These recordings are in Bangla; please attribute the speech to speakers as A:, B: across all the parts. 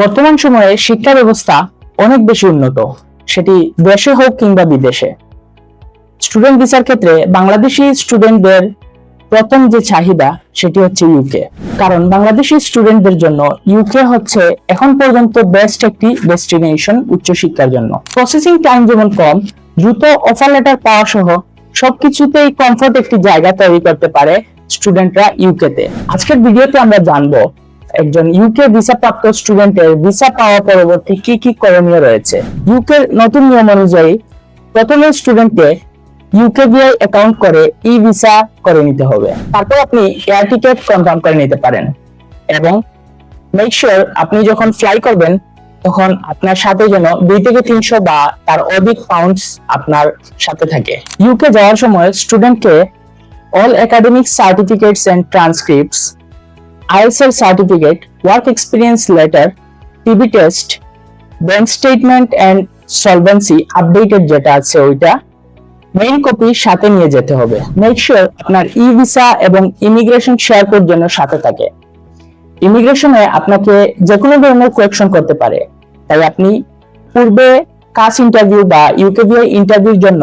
A: বর্তমান সময়ে শিক্ষা ব্যবস্থা অনেক বেশি উন্নত। সেটি দেশে হোক কিংবা বিদেশে। স্টুডেন্ট ভিসার ক্ষেত্রে বাংলাদেশি স্টুডেন্টদের প্রথম যে চাহিদা, সেটি হচ্ছে ইউকে কারণ বাংলাদেশি স্টুডেন্টদের জন্য ইউকে হচ্ছে এখন পর্যন্ত বেস্ট একটি ডেস্টিনেশন উচ্চশিক্ষার জন্য। প্রসেসিং টাইম যেমন কম, দ্রুত অফার লেটার পাওয়া সহ সবকিছুতেই কমফোর্ট একটি জায়গা তৈরি করতে পারে স্টুডেন্টরা ইউকে তে। আজকের ভিডিওতে আমরা জানব একজন ইউকে ভিসা প্রাপ্ত স্টুডেন্টের ভিসা পাওয়া পরবর্তী কি কি করণীয় রয়েছে? ইউকে নতুন নিয়ম অনুযায়ী প্রথমে স্টুডেন্টকে ইউকেবিআই অ্যাকাউন্ট করে ই ভিসা করে নিতে হবে। তারপর আপনি এয়ার টিকেট কনফার্ম করে নিতে পারেন এবং মেক শিওর আপনি যখন ফ্লাই করবেন, তখন আপনার সাথে যেন দুই থেকে তিনশো বা তার অধিক পাউন্ডস আপনার সাথে থাকে। ইউকে যাওয়ার সময় স্টুডেন্টকে all academic certificates and transcripts ISL certificate work experience letter TB test bank statement and solvency updated যেটা আছে ওইটা মেইন কপি সাথে নিয়ে যেতে হবে। মেক শিওর আপনার ই ভিসা এবং ইমিগ্রেশন শেয়ার কোড যেন সাথে থাকে। ইমিগ্রেশনে আপনাকে যে কোনো ধরনের কোয়েকশন করতে পারে। তাই আপনি পূর্বে কাস ইন্টারভিউ বা ইউকেবিআই ইন্টারভিউর জন্য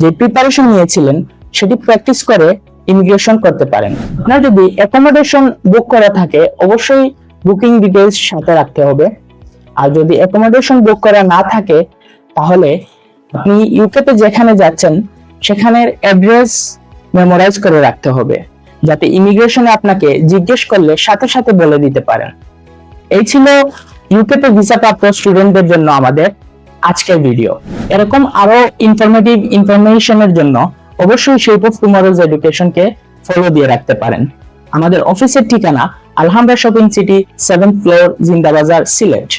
A: যে প্রিপারেশন নিয়েছিলেন, সেটি প্র্যাকটিস করে ইমিগ্রেশন করতে পারেন। আপনার যদি অ্যাকোমোডেশন বুক করা থাকে, অবশ্যই বুকিং ডিটেলস সাথে রাখতে হবে। আর যদি অ্যাকোমোডেশন বুক করা না থাকে, তাহলে আপনি ইউকেতে যেখানে যাচ্ছেন, সেখানের অ্যাড্রেস মেমোরাইজ করে রাখতে হবে। যাতে ইমিগ্রেশনে আপনাকে জিজ্ঞেস করলে সাথে সাথে বলে দিতে পারেন। এই ছিল ইউকেতে ভিসা প্রাপ্ত স্টুডেন্টদের জন্য আমাদের আজকের ভিডিও এরকম আরও ইনফরমেটিভ ইনফরমেশনের জন্য অবশ্যই শেপ অফ টুমারোজ এডুকেশনকে ফলো দিয়ে রাখতে পারেন। আমাদের অফিসের ঠিকানা Alhamra shopping city seventh floor Zindabazar Sylhet